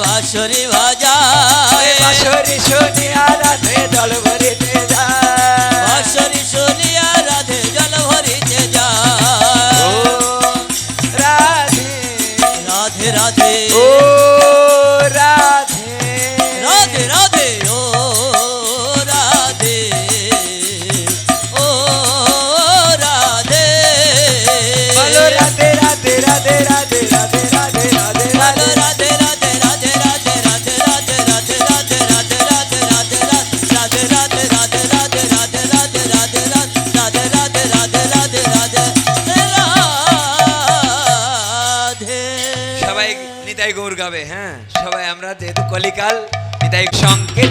বাঁশরি বাজা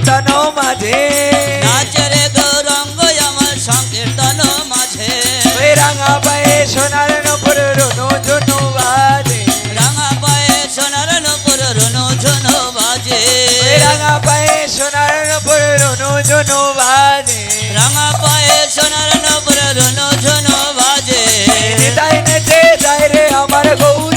সংকীর্তন মাঝে। নাচরে গৌরঙ্গ আমার সংকীর্তন মাঝে। ওই রাঙা পায়ে সোনার নপুর রুনু ঝুনু বাজে। রাঙা পায়ে সোনার নপুর রুনু ঝুনু বাজে। ওই রাঙা পায়ে সোনার নপুর রুনু ঝুনু বাজে। রাঙা পায়ে সোনার নপুর রুনু ঝুনু বাজে। নিতাই নেচে যায় রে আমার গৌর।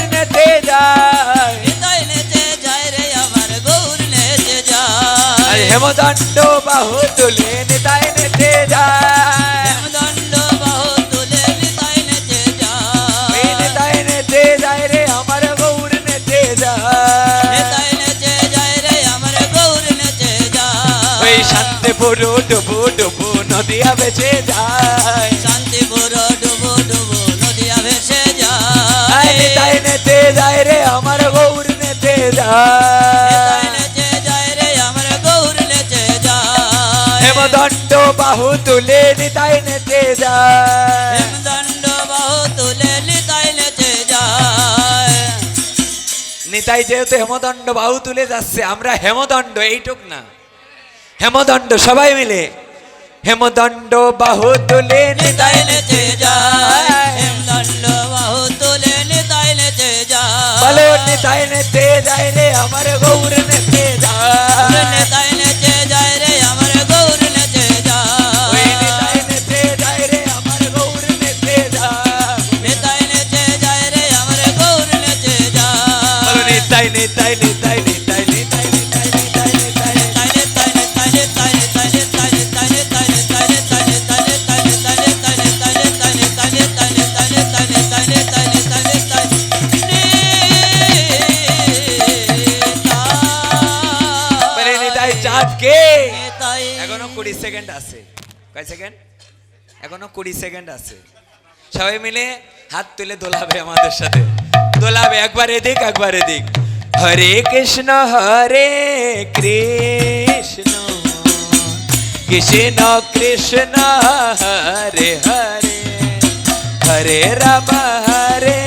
হেমদণ্ড বাহু তুলে নিতাই নেচে যায় হেমদণ্ড বাহু তুলে হৃদয় নেচে ওই যায় নিতাই নেচে যায় রে আমার গৌর নেচে যায় হৃদয় নেচে যায় রে আমার গৌর নেচে ওই যায় শান্তিপুর ডুবু ডুবু নদিয়া বেঁচে যায় হেমদণ্ড বাহু তুলে নিতাই নেচে যায়। হেমদণ্ড বাহু তুলে নিতাই নেচে যায়। নিতাই যেহেতু হেমদণ্ড বাহু তুলে যাচ্ছে আমরা হেমদণ্ড এইটুক না। হেমদণ্ড সবাই মিলে। হেমদণ্ড বাহু তুলে নিতাই নেচে যায়। যায়। হেমদণ্ড বাহু তুলে নিতাই নেচে যায়। বলো নিতাই নেচে যায় রে আমার গৌর নেচে যায়। সবাই মিলে হাত তুলে দোলাবে আমাদের সাথে। দোলাবে একবার এদিক একবার এদিক। Hare Krishna Hare Krishna. Krishna Krishna, Hare Hare. Hare Ram, Hare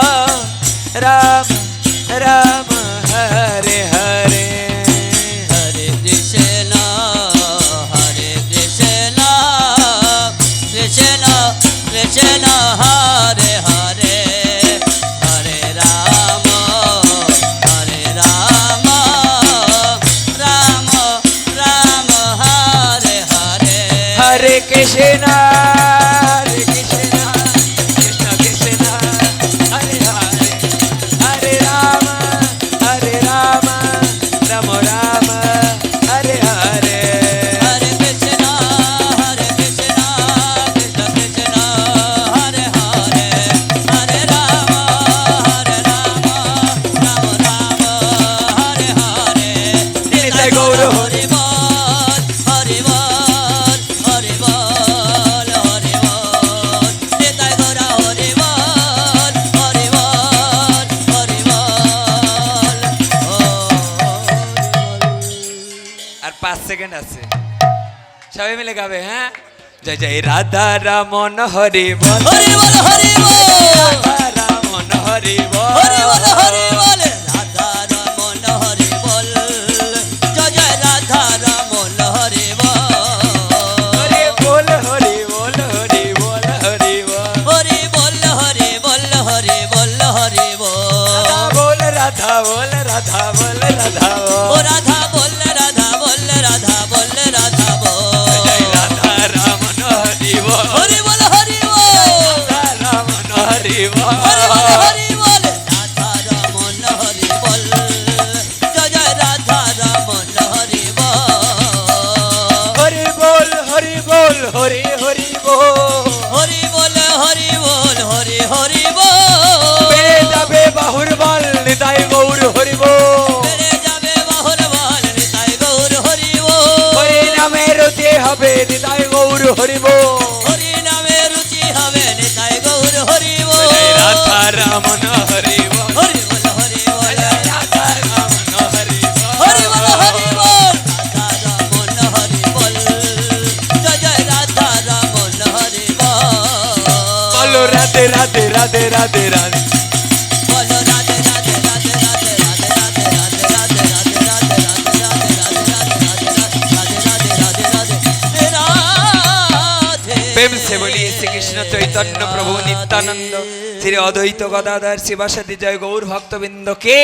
Second আছে। সবাই মিলে গাবে হ্যাঁ? জয় জয় রাধা রামন হরি বল। হরি হরি did I প্রেম সে বলি শ্রীকৃষ্ণ চৈতন্য প্রভু নিত্যানন্দ। শ্রী অদ্বৈত গদাধর শিবাসাদি জয় গৌর ভক্তবৃন্দ কে?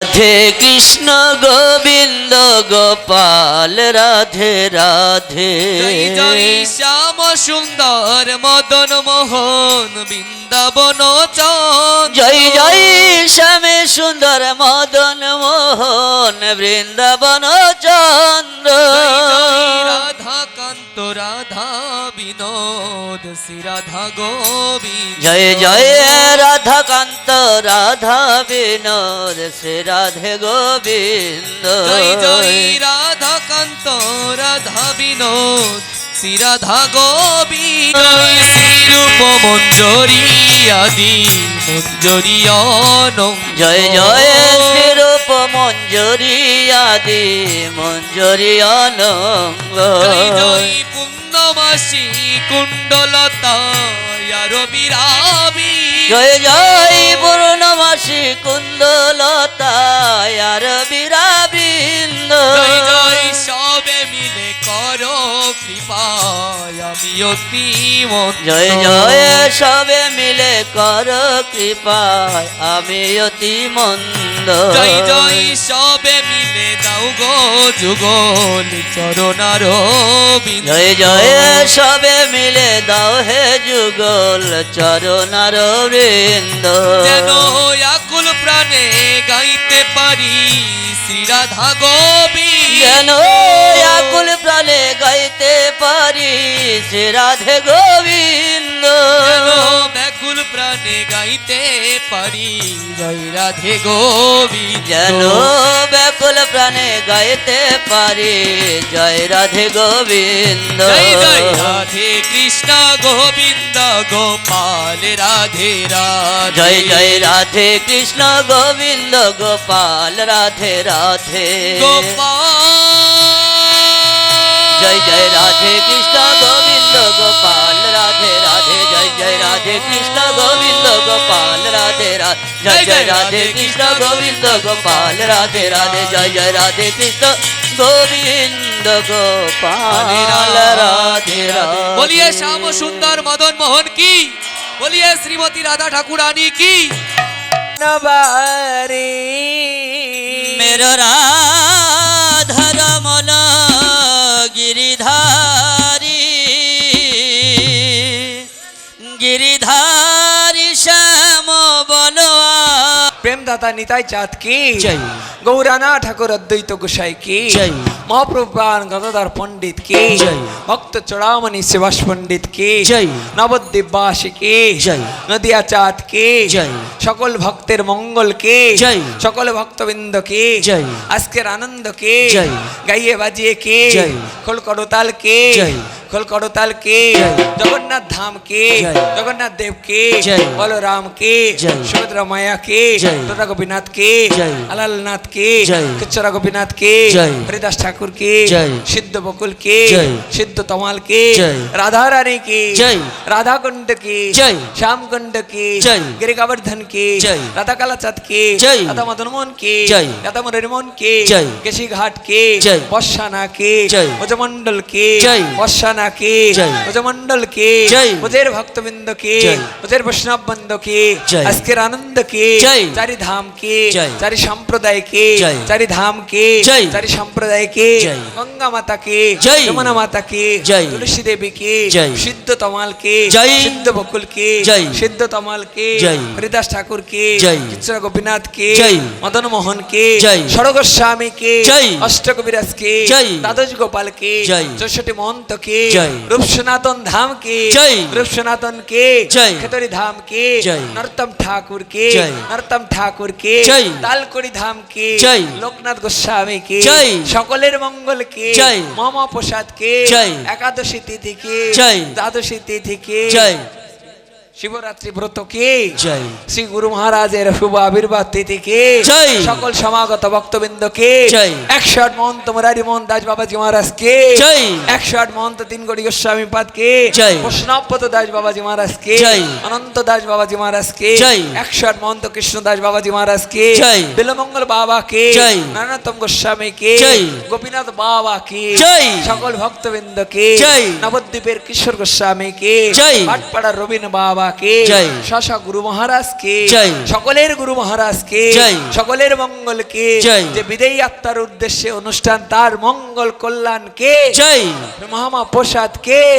রাধে কৃষ্ণ গোবিন্দ গোপাল রাধে রাধে। জয় শ্যাম সুন্দর মদন মোহন বৃন্দাবন জয় জয় শ্যামে সুন্দর মদন মোহন বৃন্দাবন চন্দ্র বিনোদ শ্রী রাধা গোবিন্দ। জয় জয় রাধাকান্ত রাধা বিনোদ শ্রী রাধে গোবিন্দ। জয় জয় রাধা কান্ত রাধা বিনোদ শ্রী রাধা গোবিন্দ। জয়। রূপ মঞ্জরি আদি মঞ্জরি জয় জয় শ্রীরূপ মঞ্জুরি আদি মঞ্জুরি অনঙ্গ। জয় জয় পূর্ণমাসী কুণ্ডলতা রবিরাবি জয় জয় পূর্ণবাসী কুণ্ডলতা আর মন জয় জয় সবে মিলে কর কৃপায় আমি অতি মন্দ জয় জয় সবে মিলে দাও গো যুগল চরণার জয় জয় সবে মিলে দাও হে যুগল চরণার বৃন্দ যেন আকুল প্রাণে গাইতে পারি শ্রী রাধা গোবিন্দ। যেন আকুল প্রাণে গাইতে পারি শ্রী রাধে গোবিন্দ। ব্যাকুল প্রাণে গাইতে পারি জয় রাধে গোবিন্দ। যেন ব্যাকুল প্রাণে গাইতে পারি জয় রাধে গোবিন্দ। জয় জয় রাধে কৃষ্ণ গোবিন্দ গোপাল রাধে রাধে। জয় জয় রাধে কৃষ্ণ গোবিন্দ গোপাল রাধে রাধে। গোপাল জয় জয় রাধে কৃষ্ণ গোবিন্দ গোপাল রাধে রাধে জয় জয় রাধে কৃষ্ণ গোবিন্দ গোপাল রাধে রাধে জয় জয় রাধে কৃষ্ণ গোবিন্দ গোপাল রাধে রাধে জয় জয় রাধে কৃষ্ণ গোবিন্দ গোপাল রাধে রাধে। বলিয়ে শ্যাম সুন্দর মদন মোহন কি? বলিয়ে শ্রীমতী রাধা ঠাকুরানী কি? নবারে। मेरो दाता नीताई चाँद की। जय। গৌরানা ঠাকুর অদ্বৈত গোসাই কি জয়। মহাপ্রভুপান গদাধর পণ্ডিত কি জয়। ভক্ত চড়ামণি শিবাস পণ্ডিত কি জয়। নবদ্বীপবাসী কি জয়। নদিয়া চাঁদ কি সকল ভক্তের মঙ্গল কে জয়। সকল ভক্তবৃন্দ কে জয়। আজকের আনন্দ কে জয়। গাইয়ে বাজিয়ে কে জয়। খোল করতাল কে জয়। খোল করতাল কে জগন্নাথ ধাম কে জগন্নাথ দেব কে জয়। বলরাম কে জয়। সুভদ্রা মায়া কে গোপীনাথ কে জয়। আলালনাথ কে জয়। গোপীনাথ কে হরিদাস ঠাকুর কে সিদ্ধ বকুল কে সিদ্ধ তমাল কে। রাধা রানী কে। রাধা কুণ্ড কে। শ্যাম কুণ্ড কে। গিরি গোবর্ধন কে। রাধা কালাচাঁদ কে। রাধা মদন মোহন কে। রাধা মরিমোহন কে কেশি ঘাট কে বর্ষানা কে জয়। কে বর্ষানা কে জয়। কে জয়। ভক্তবৃন্দ কে জয়। বৈষ্ণব বন্ধ কে আজকের আনন্দ কে জয়। চারি ধাম কে চারি সম্প্রদায় কে জয়। চারি ধাম কে। চারি সম্প্রদায় কে। গঙ্গা মাতা কে জয়। যমুনা মাতা কে জয়। তুলসী দেবী কে জয়। সিদ্ধ তমাল কে। সিদ্ধ বকুল কে। সিদ্ধ তমাল কে। হরিদাস ঠাকুর কে জয়। কিচ্ছরা গোপীনাথ কে। মদন মোহন কে জয়। সরগোস্বামী কে জয়। অষ্টকবিরাজ কে। দ্বাদশ গোপাল কে জয়। চৌষট্টি মহন্ত কে জয়। রূপ সনাতন ধাম কে জয়। রূপ সনাতন কে। খেতরি ধাম কে জয়। নরতম ঠাকুর কে জয়। নরতম ঠাকুর কে। তালকড়ি ধাম কে জয়। লোকনাথ গোস্বামী কে জয়। সকলের মঙ্গল কে জয়। মমা প্রসাদ কে জয়। একাদশী তিথি কে জয়। দ্বাদশী তিথি কে জয় শিবরাত্রি ব্রত কে জয় শ্রী গুরু মহারাজের শুভ আবির্ভাব তিথি কে জয়। সকল সমাগত ভক্তবৃন্দ কে জয়। একশো আট মহন্ত মুরারি মোহন দাস বাবাজি মহারাজ কে জয়। একশো আট মহন্ত তিন গড়ি গোস্বামী পাদ কে জয়। বৈষ্ণবপত দাস বাবাজি মহারাজ কে জয়। অনন্ত দাস বাবাজি মহারাজ কে জয়। একশো আট মহন্ত কৃষ্ণ দাস বাবাজি মহারাজ কে জয়। বিলমঙ্গল বাবা কে জয়। নানাতম গোস্বামী কে জয়। গোপীনাথ বাবা কে জয়। সকল ভক্তবৃন্দ কে জয়। নবদ্বীপের কিশোর গোস্বামী কে জয়। পাটপাড়ার রবীন্দ্র বাবা কে শাশা গুরু মহারাজকে সকলের গুরু মহারাজকে সকলের মঙ্গলকে যে বিদেয়ী আত্মার উদ্দেশ্যে অনুষ্ঠান তার মঙ্গল কল্যাণ কে জয়। মহামা প্রসাদ কে।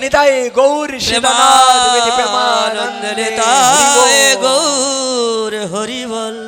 নিতাই গৌর শিবানন্দ প্রেমানন্দ গৌর হরি বল।